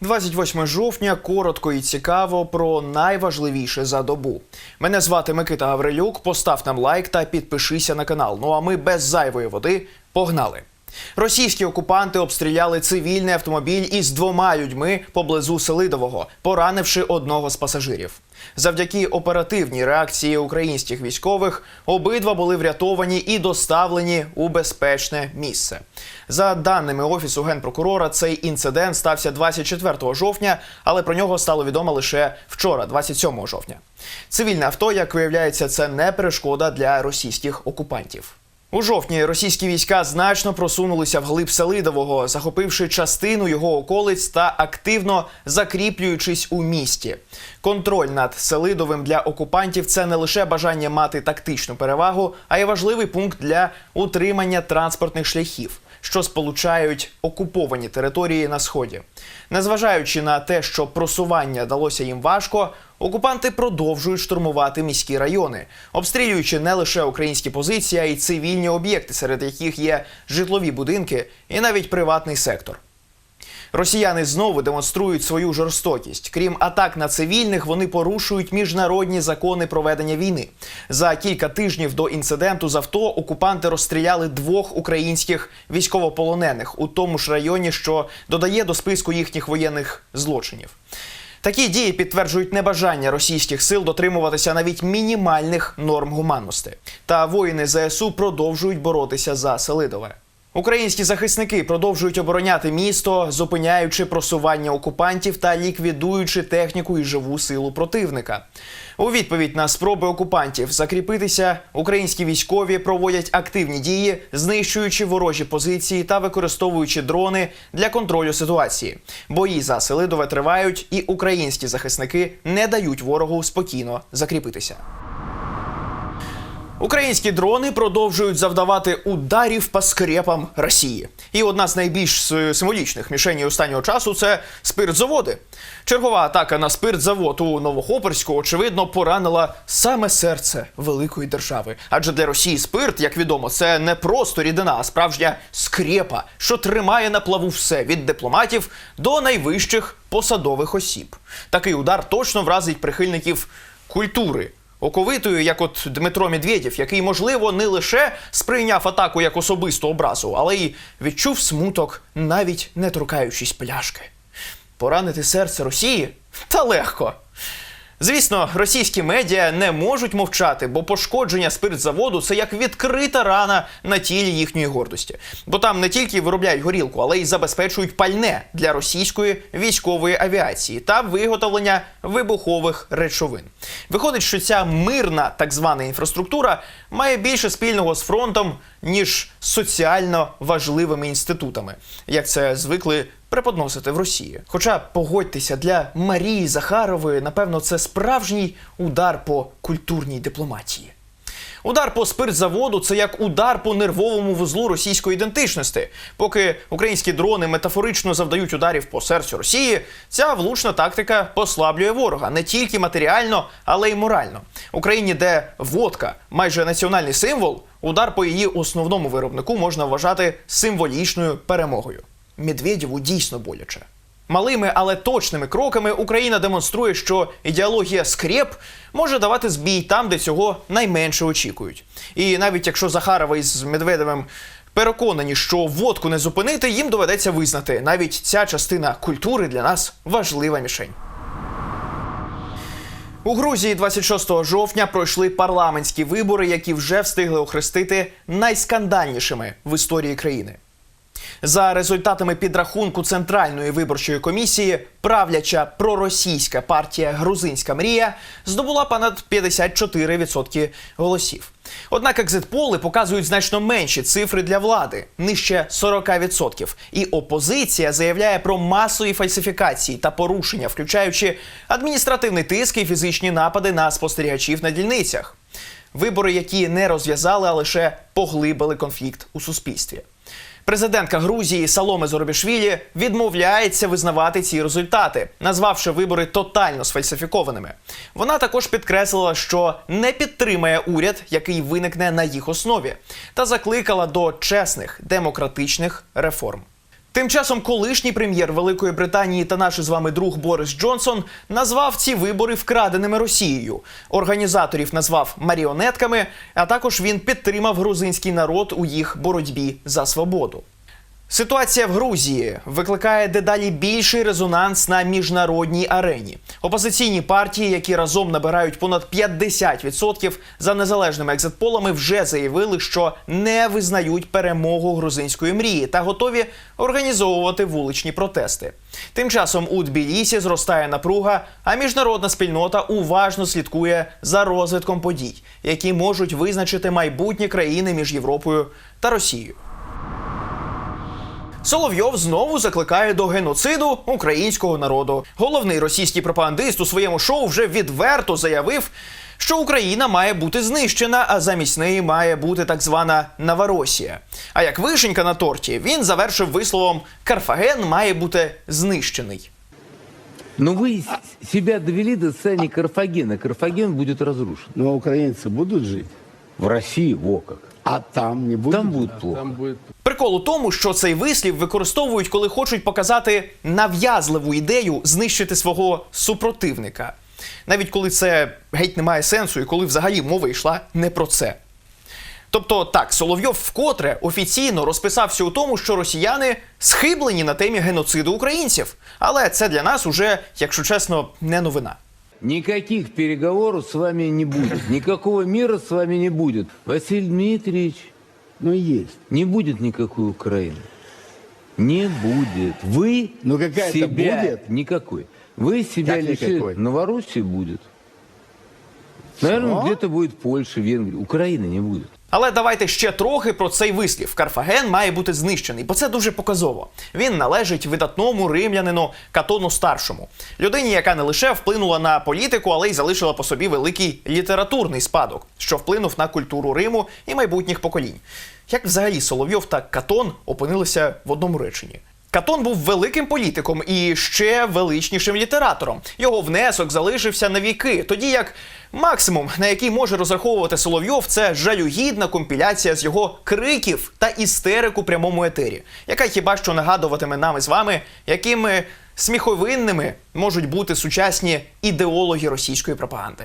28 жовтня коротко і цікаво про найважливіше за добу. Мене звати Микита Гаврилюк. Постав нам лайк та підпишися на канал. Ну а ми без зайвої води погнали. Російські окупанти обстріляли цивільний автомобіль із двома людьми поблизу Селидового, поранивши одного з пасажирів. Завдяки оперативній реакції українських військових обидва були врятовані і доставлені у безпечне місце. За даними офісу генпрокурора, цей інцидент стався 24 жовтня, але про нього стало відомо лише вчора, 27 жовтня. Цивільне авто, як виявляється, це не перешкода для російських окупантів. У жовтні російські війська значно просунулися вглиб Селидового, захопивши частину його околиць та активно закріплюючись у місті. Контроль над Селидовим для окупантів це не лише бажання мати тактичну перевагу, а й важливий пункт для утримання транспортних шляхів, що сполучають окуповані території на сході. Незважаючи на те, що просування далося їм важко, окупанти продовжують штурмувати міські райони, обстрілюючи не лише українські позиції, а й цивільні об'єкти, серед яких є житлові будинки і навіть приватний сектор. Росіяни знову демонструють свою жорстокість. Крім атак на цивільних, вони порушують міжнародні закони проведення війни. За кілька тижнів до інциденту з авто окупанти розстріляли двох українських військовополонених у тому ж районі, що додає до списку їхніх воєнних злочинів. Такі дії підтверджують небажання російських сил дотримуватися навіть мінімальних норм гуманності. Та воїни ЗСУ продовжують боротися за Селидове. Українські захисники продовжують обороняти місто, зупиняючи просування окупантів та ліквідуючи техніку і живу силу противника. У відповідь на спроби окупантів закріпитися, українські військові проводять активні дії, знищуючи ворожі позиції та використовуючи дрони для контролю ситуації. Бої за Селидове тривають, і українські захисники не дають ворогу спокійно закріпитися. Українські дрони продовжують завдавати ударів по скрепам Росії. І одна з найбільш символічних мішеней останнього часу це спиртзаводи. Чергова атака на спиртзавод у Новохоперську, очевидно, поранила саме серце великої держави. Адже для Росії спирт, як відомо, це не просто рідина, а справжня скрепа, що тримає на плаву все від дипломатів до найвищих посадових осіб. Такий удар точно вразить прихильників культури. Оковитою, як от Дмитро Медведєв, який, можливо, не лише сприйняв атаку як особисту образу, але й відчув смуток, навіть не торкаючись пляшки. Поранити серце Росії та легко. Звісно, російські медіа не можуть мовчати, бо пошкодження спиртзаводу це як відкрита рана на тілі їхньої гордості. Бо там не тільки виробляють горілку, але й забезпечують пальне для російської військової авіації та виготовлення вибухових речовин. Виходить, що ця мирна так звана інфраструктура має більше спільного з фронтом, ніж соціально важливими інститутами, як це звикли преподносити в Росії. Хоча погодьтеся, для Марії Захарової, напевно, це справжній удар по культурній дипломатії. Удар по спиртзаводу це як удар по нервовому вузлу російської ідентичності. Поки українські дрони метафорично завдають ударів по серцю Росії, ця влучна тактика послаблює ворога не тільки матеріально, але й морально. Україні, де водка майже національний символ, удар по її основному виробнику можна вважати символічною перемогою. Медведєву дійсно боляче. Малими, але точними кроками Україна демонструє, що ідеологія скреп може давати збій там, де цього найменше очікують. І навіть якщо Захарова із Медведевим переконані, що водку не зупинити, їм доведеться визнати. Навіть ця частина культури для нас важлива мішень. У Грузії 26 жовтня пройшли парламентські вибори, які вже встигли охрестити найскандальнішими в історії країни. За результатами підрахунку Центральної виборчої комісії, правляча проросійська партія Грузинська мрія здобула понад 54% голосів. Однак екзитполи показують значно менші цифри для влади нижче 40%. І опозиція заявляє про масові фальсифікації та порушення, включаючи адміністративний тиск і фізичні напади на спостерігачів на дільницях. Вибори, які не розв'язали, а лише поглибили конфлікт у суспільстві. Президентка Грузії Саломе Зоробішвілі відмовляється визнавати ці результати, назвавши вибори тотально сфальсифікованими. Вона також підкреслила, що не підтримає уряд, який виникне на їх основі, та закликала до чесних демократичних реформ. Тим часом колишній прем'єр Великої Британії та наш з вами друг Борис Джонсон назвав ці вибори вкраденими Росією. Організаторів назвав маріонетками, а також він підтримав грузинський народ у їх боротьбі за свободу. Ситуація в Грузії викликає дедалі більший резонанс на міжнародній арені. Опозиційні партії, які разом набирають понад 50% за незалежними екзитполами, вже заявили, що не визнають перемогу грузинської мрії та готові організовувати вуличні протести. Тим часом у Тбілісі зростає напруга, а міжнародна спільнота уважно слідкує за розвитком подій, які можуть визначити майбутнє країни між Європою та Росією. Соловйов знову закликає до геноциду українського народу. Головний російський пропагандист у своєму шоу вже відверто заявив, що Україна має бути знищена, а замість неї має бути так звана Новоросія. А як вишенька на торті, він завершив висловом Карфаген має бути знищений. Но вы себя довели до состояния Карфагена. Карфаген будет разрушен. Но украинцы будут жить, В России во как. А там не будут. Там будет плохо. Прикол у тому, що цей вислів використовують, коли хочуть показати нав'язливу ідею знищити свого супротивника. Навіть коли це геть не має сенсу, і коли взагалі мова йшла не про це. Тобто, так, Соловйов вкотре офіційно розписався у тому, що росіяни схиблені на темі геноциду українців. Але це для нас уже, якщо чесно, не новина. Никаких переговоров с вами не будет. Никакого мира с вами не будет. Василий Дмитриевич, Ну, есть. не будет никакой Украины. Не будет. Вы Ну, какая-то себя... будет? Никакой. Вы себя Как лишили... никакой? Новороссии будет. Наверное, где-то будет Польша, Венгрия. Украины не будет. Але давайте ще трохи про цей вислів. Карфаген має бути знищений, бо це дуже показово. Він належить видатному римлянину Катону старшому, людині, яка не лише вплинула на політику, але й залишила по собі великий літературний спадок, що вплинув на культуру Риму і майбутніх поколінь. Як взагалі Соловйов та Катон опинилися в одному реченні? Катон був великим політиком і ще величнішим літератором. Його внесок залишився на віки, тоді як максимум, на який може розраховувати Соловйов, це жалюгідна компіляція з його криків та істерик у прямому етері, яка хіба що нагадуватиме нам із вами, якими сміховинними можуть бути сучасні ідеологи російської пропаганди.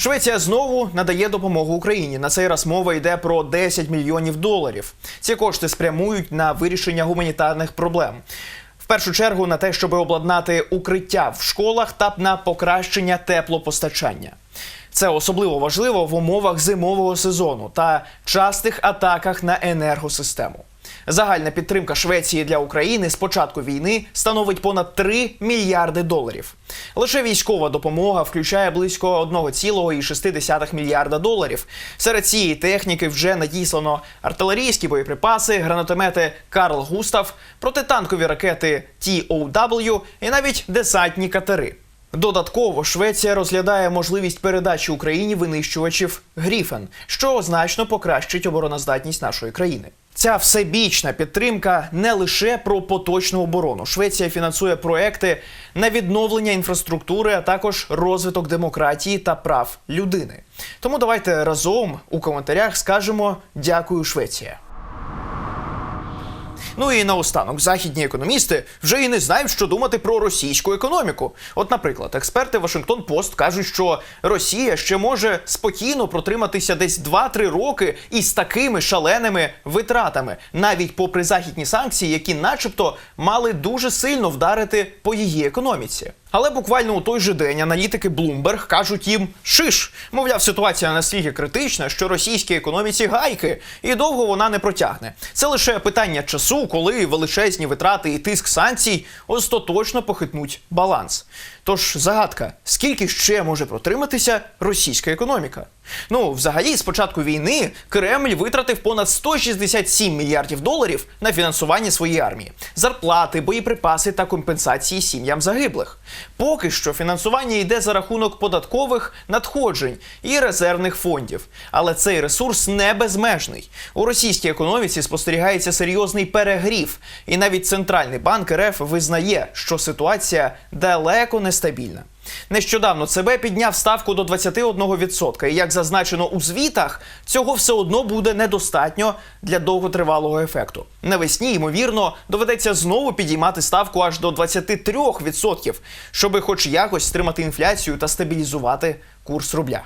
Швеція знову надає допомогу Україні. На цей раз мова йде про 10 мільйонів доларів. Ці кошти спрямують на вирішення гуманітарних проблем. В першу чергу на те, щоб обладнати укриття в школах та на покращення теплопостачання. Це особливо важливо в умовах зимового сезону та частих атаках на енергосистему. Загальна підтримка Швеції для України з початку війни становить понад 3 мільярди доларів. Лише військова допомога включає близько 1,6 мільярда доларів. Серед цієї техніки вже надіслано артилерійські боєприпаси, гранатомети Карл Густав, протитанкові ракети TOW і навіть десантні катери. Додатково Швеція розглядає можливість передачі Україні винищувачів Гріфен, що значно покращить обороноздатність нашої країни. Ця всебічна підтримка не лише про поточну оборону. Швеція фінансує проекти на відновлення інфраструктури, а також розвиток демократії та прав людини. Тому давайте разом у коментарях скажемо дякую, Швеція. Ну і наостанок, західні економісти вже і не знають, що думати про російську економіку. От, наприклад, експерти Вашингтон Пост кажуть, що Росія ще може спокійно протриматися десь 2-3 роки із такими шаленими витратами, навіть попри західні санкції, які, начебто, мали дуже сильно вдарити по її економіці. Але буквально у той же день аналітики Bloomberg кажуть їм шиш. Мовляв, ситуація настільки критична, що російській економіці гайки, і довго вона не протягне. Це лише питання часу, коли величезні витрати і тиск санкцій остаточно похитнуть баланс. Тож загадка, скільки ще може протриматися російська економіка? Ну, взагалі, з початку війни Кремль витратив понад 167 мільярдів доларів на фінансування своєї армії, зарплати, боєприпаси та компенсації сім'ям загиблих. Поки що фінансування йде за рахунок податкових надходжень і резервних фондів. Але цей ресурс не безмежний. У російській економіці спостерігається серйозний перегрів, і навіть центральний банк РФ визнає, що ситуація далеко не стабільна. Нещодавно ЦБ підняв ставку до 21%. І як зазначено у звітах, цього все одно буде недостатньо для довготривалого ефекту. Навесні, ймовірно, доведеться знову підіймати ставку аж до 23%, щоби хоч якось стримати інфляцію та стабілізувати курс рубля.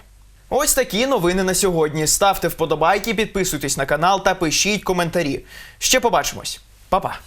Ось такі новини на сьогодні. Ставте вподобайки, підписуйтесь на канал та пишіть коментарі. Ще побачимось. Па-па!